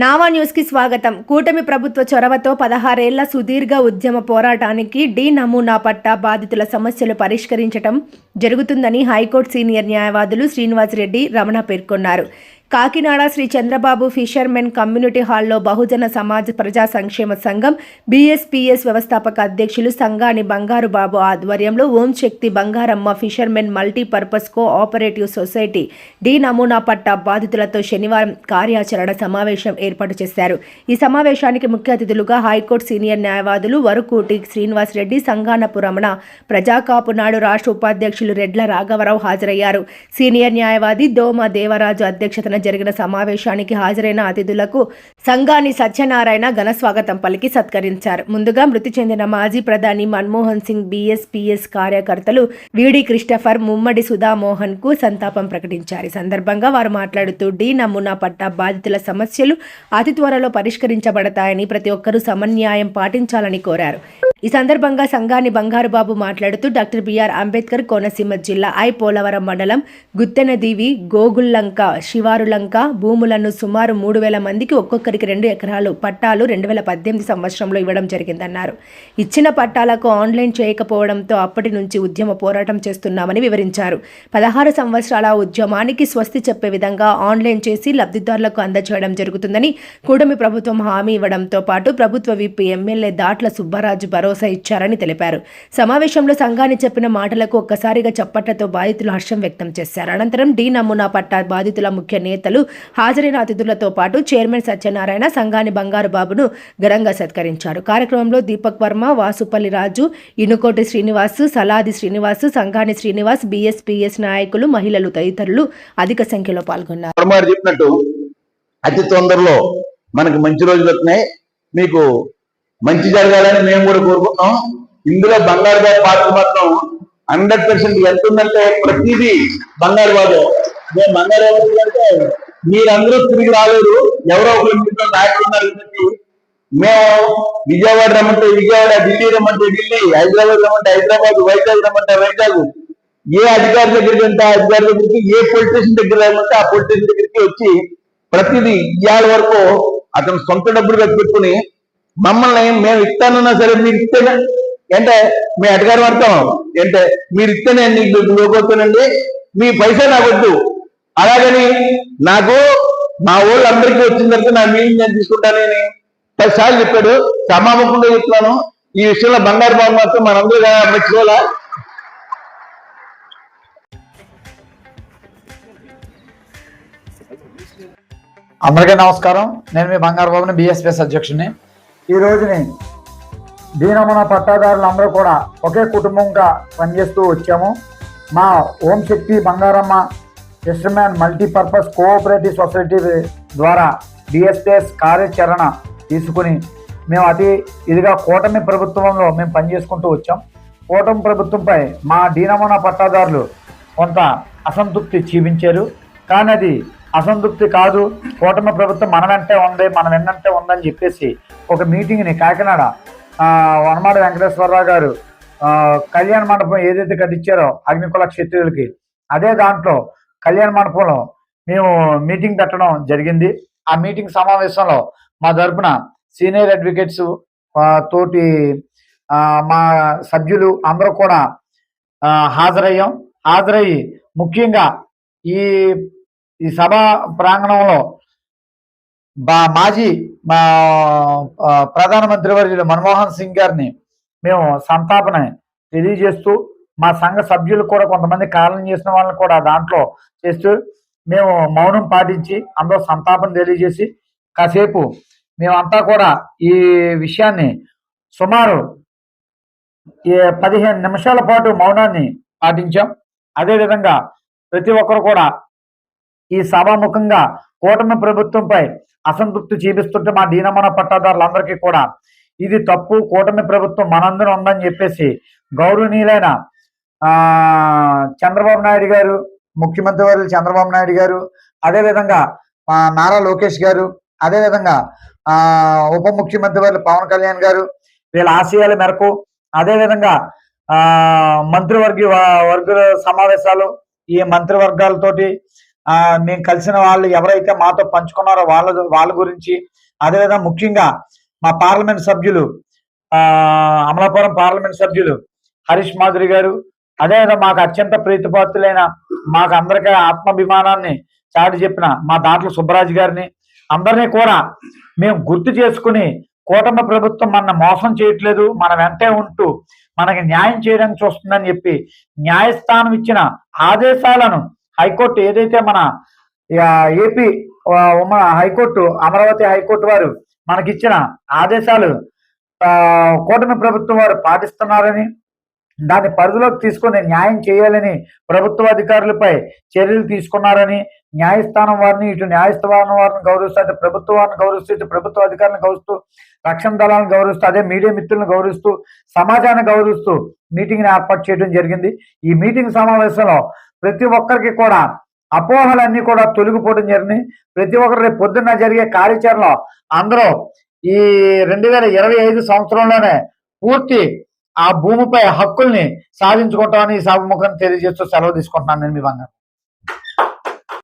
నావా న్యూస్కి స్వాగతం. కూటమి ప్రభుత్వ చొరవతో పదహారేళ్ళ సుదీర్ఘ ఉద్యమ పోరాటానికి డి నమూనా పట్టా బాధితుల సమస్యలు పరిష్కరించటం జరుగుతుందని హైకోర్టు సీనియర్ న్యాయవాదులు శ్రీనివాసరెడ్డి రమణ పేర్కొన్నారు. కాకినాడ శ్రీ చంద్రబాబు ఫిషర్మెన్ కమ్యూనిటీ హాల్లో బహుజన సమాజ్ ప్రజా సంక్షేమ సంఘం బీఎస్పీఎస్ వ్యవస్థాపక అధ్యక్షులు సంఘాని బంగారు బాబు ఆధ్వర్యంలో Om Shakti Bangaramma fishermen multipurpose cooperative society D నమూనా పట్టా బాధితులతో శనివారం కార్యాచరణ సమావేశం ఏర్పాటు చేశారు. ఈ సమావేశానికి ముఖ్య అతిథులుగా హైకోర్టు సీనియర్ న్యాయవాదులు వరుకూటి శ్రీనివాస్ రెడ్డి సంగానపు రమణ రాష్ట్ర ఉపాధ్యక్షులు రెడ్ల రాఘవరావు హాజరయ్యారు. సీనియర్ న్యాయవాది దోమ దేవరాజు అధ్యక్షతన జరిగిన సమావేశానికి హాజరైన అతిథులకు సంఘాని సత్యనారాయణ ఘన స్వాగతం పలికి సత్కరించారు. ముందుగా మృతి చెందిన మాజీ ప్రధాని మన్మోహన్ సింగ్ బీఎస్పీఎస్ కార్యకర్తలు వీడి క్రిస్టఫర్ ముమ్మడి సుధామోహన్కు సంతాపం ప్రకటించారు. ఈ సందర్భంగా వారు మాట్లాడుతూ డి నమూనా పట్టా బాధితుల సమస్యలు అతి త్వరలో పరిష్కరించబడతాయని ప్రతి ఒక్కరూ సమన్యాయం పాటించాలని కోరారు. ఈ సందర్భంగా సంఘాని బంగారుబాబు మాట్లాడుతూ డాక్టర్ బిఆర్ అంబేద్కర్ కోనసీమ జిల్లా ఐ. పోలవరం మండలం గుత్తెనదీవి గోగుల్లంక లంక భూములను సుమారు మూడు వేల మందికి ఒక్కొక్కరికి రెండు ఎకరాలు పట్టాలు రెండు వేల పద్దెనిమిది సంవత్సరంలో ఇవ్వడం జరిగిందన్నారు. ఇచ్చిన పట్టాలకు ఆన్లైన్ చేయకపోవడంతో అప్పటి నుంచి ఉద్యమ పోరాటం చేస్తున్నామని వివరించారు. పదహారు సంవత్సరాల ఉద్యమానికి స్వస్తి చెప్పే విధంగా ఆన్లైన్ చేసి లబ్ధిదారులకు అందజేయడం జరుగుతుందని కూడమి ప్రభుత్వం హామీ ఇవ్వడంతో పాటు ప్రభుత్వ విప్ ఎమ్మెల్యే దాట్ల సుబ్బరాజు భరోసా ఇచ్చారని తెలిపారు. సమావేశంలో సంఘాన్ని చెప్పిన మాటలకు ఒక్కసారిగా చప్పట్లతో బాధితులు హర్షం వ్యక్తం చేశారు. అనంతరం డి నమూనా పట్టా బాధితుల ముఖ్య నేతలు హాజరైన అతిథులతో పాటు చైర్మన్ సత్యనారాయణ సంఘాని బంగారు బాబును ఘనంగా సత్కరించారు. కార్యక్రమంలో దీపక్ వర్మ వాసుపల్లి రాజు ఇనుకోటి శ్రీనివాస్ సలాది శ్రీనివాస్ సంఘాని శ్రీనివాస్ బీఎస్పీఎస్ నాయకులు మహిళలు తదితరులు అధిక సంఖ్యలో పాల్గొన్నారు. చెప్పినట్టు అతి తొందరలో మనకి మంచి రోజులు వస్తున్నాయి. మీకు మంచి జరగాలని మేము కూడా కోరుకుంటున్నాం. ఇందులో బంగారు బాబు పాత్ర మాత్రం హండ్రెడ్ పర్సెంట్ ఎంత ఉందంటే ప్రతిదీ బంగారు బాబు. మేము బంగారు బాబు అంటే మీరందరూ తిరిగి రాలేరు. ఎవరో ఒకరు మీతో కాబట్టి మేము విజయవాడ రమ్మంటే విజయవాడ ఢిల్లీ రమ్మంటే ఢిల్లీ హైదరాబాద్ రమ్మంటే హైదరాబాద్ వైజాగ్ రమ్మంటే వైజాగ్. ఏ అధికారి దగ్గరికి అంటే ఆ అధికారి దగ్గరికి ఏ పొలిటీషియన్ దగ్గర రమ్మంటే ఆ పొలిటీషియన్ దగ్గరికి వచ్చి ప్రతిదీ ఇవాళ వరకు అతను సొంత డబ్బులు ఖర్చు పెట్టుకుని మమ్మల్ని మేము ఇస్తానన్నా సరే మీరు ఇస్తేనే అంటే మీ అధికారం అర్థం. అంటే మీరు ఇస్తేనే నీకు లోకొస్తానండి మీ పైసా నాకు వద్దు. అలాగని నాకు మా ఊళ్ళో అందరికీ వచ్చిన తర్వాత నా మీటింగ్ నేను తీసుకుంటానని పదిసార్లు చెప్పాడు. సమాముఖంగా చెప్తున్నాను. ఈ విషయంలో బంగారు బాబు మాత్రం మనందరూ మెచ్చుకోవాలా అందరికీ నమస్కారం. నేను మీ బంగారు బాబుని బిఎస్పిఎస్ అధ్యక్షుడిని. ఈ రోజుని దీనమున పట్టాదారులు అందరూ కూడా ఒకే కుటుంబంగా పనిచేస్తూ వచ్చాము. మా Om Shakti Bangaramma fisherman multipurpose cooperative society ద్వారా డిఎస్పిఎస్ కార్యాచరణ తీసుకుని మేము అతి ఇదిగా కూటమి ప్రభుత్వంలో మేము పనిచేసుకుంటూ వచ్చాం. కూటమి ప్రభుత్వంపై మా దీనమున పట్టాదారులు కొంత అసంతృప్తి చూపించారు. కానీ అది అసంతృప్తి కాదు. కూటమి ప్రభుత్వం మన వెంటే ఉంది మన వెన్నంటే ఉందని చెప్పేసి ఒక మీటింగ్ని కాకినాడ వనమాడ వెంకటేశ్వరరావు గారు కళ్యాణ మండపం ఏదైతే కట్టించారో అగ్నికుల క్షత్రియులకి అదే దాంట్లో కళ్యాణ మండపంలో మేము మీటింగ్ పెట్టడం జరిగింది. ఆ మీటింగ్ సమావేశంలో మా తరపున సీనియర్ అడ్వకేట్స్ తోటి మా సభ్యులు అందరూ కూడా హాజరయ్యాం. హాజరయ్యి ముఖ్యంగా ఈ ఈ సభ ప్రాంగణంలో బా మాజీ మా ప్రధానమంత్రి వర్యులు మన్మోహన్ సింగ్ గారిని మేము సంతాపన తెలియజేస్తూ మా సంఘ సభ్యులు కూడా కొంతమంది కాలం చేసిన వాళ్ళని కూడా దాంట్లో చేస్తూ మేము మౌనం పాటించి అందరూ సంతాపం తెలియజేసి కాసేపు మేమంతా కూడా ఈ విషయాన్ని సుమారు ఈ పదిహేను నిమిషాల పాటు మౌనాన్ని పాటించాం. అదేవిధంగా ప్రతి ఒక్కరు కూడా ఈ సభాముఖంగా కూటమి ప్రభుత్వంపై అసంతృప్తి చూపిస్తుంటే మా దీనమన పట్టాదారులందరికీ కూడా ఇది తప్పు. కూటమి ప్రభుత్వం మనందరం ఉందని చెప్పేసి గౌరవనీయులైన చంద్రబాబు నాయుడు గారు ముఖ్యమంత్రి వారు చంద్రబాబు నాయుడు గారు అదేవిధంగా నారా లోకేష్ గారు అదేవిధంగా ఆ ఉప ముఖ్యమంత్రి వారు పవన్ కళ్యాణ్ గారు వీళ్ళ ఆశయాల మేరకు అదేవిధంగా ఆ మంత్రివర్గ వర్గ సమావేశాలు ఈ మంత్రివర్గాలతోటి ఆ మేము కలిసిన వాళ్ళు ఎవరైతే మాతో పంచుకున్నారో వాళ్ళ వాళ్ళ గురించి అదేవిధంగా ముఖ్యంగా మా పార్లమెంట్ సభ్యులు ఆ అమలాపురం పార్లమెంట్ సభ్యులు హరీష్ మాధురి గారు అదేవిధంగా మాకు అత్యంత ప్రీతిపాత్రులైన మాకు అందరికీ ఆత్మాభిమానాన్ని చాటి చెప్పిన మా దాంట్లో సుబ్బరాజు గారిని అందరినీ కూడా మేము గుర్తు చేసుకుని కూటమి ప్రభుత్వం మన మోసం చేయట్లేదు మన వెంటే ఉంటూ మనకి న్యాయం చేయడానికి చూస్తుందని చెప్పి న్యాయస్థానం ఇచ్చిన ఆదేశాలను హైకోర్టు ఏదైతే మన ఏపీ మన హైకోర్టు అమరావతి హైకోర్టు వారు మనకిచ్చిన ఆదేశాలు కూటమి ప్రభుత్వం వారు పాటిస్తున్నారని దాన్ని పరిధిలోకి తీసుకొని న్యాయం చేయాలని ప్రభుత్వ అధికారులపై చర్యలు తీసుకున్నారని న్యాయస్థానం వారిని ఇటు న్యాయస్థానం వారిని గౌరవిస్తూ అంటే ప్రభుత్వ వారిని గౌరవిస్తూ ఇటు ప్రభుత్వ అధికారులను గౌరవిస్తూ రక్షణ దళాలను గౌరవిస్తూ అదే మీడియా మిత్రులను గౌరవిస్తూ సమాజాన్ని గౌరవిస్తూ మీటింగ్ని ఏర్పాటు చేయడం జరిగింది. ఈ మీటింగ్ సమావేశంలో ప్రతి ఒక్కరికి కూడా అపోహలన్నీ కూడా తొలగిపోవడం జరిగింది. ప్రతి ఒక్కరు రేపు పొద్దున్న జరిగే కార్యాచరణలో అందరూ ఈ రెండు వేల ఇరవై ఐదు సంవత్సరంలోనే పూర్తి ఆ భూమిపై హక్కుల్ని సాధించుకుంటామని ఈ సభముఖం తెలియజేస్తూ సెలవు తీసుకుంటున్నాను నేను మీ బంగారు.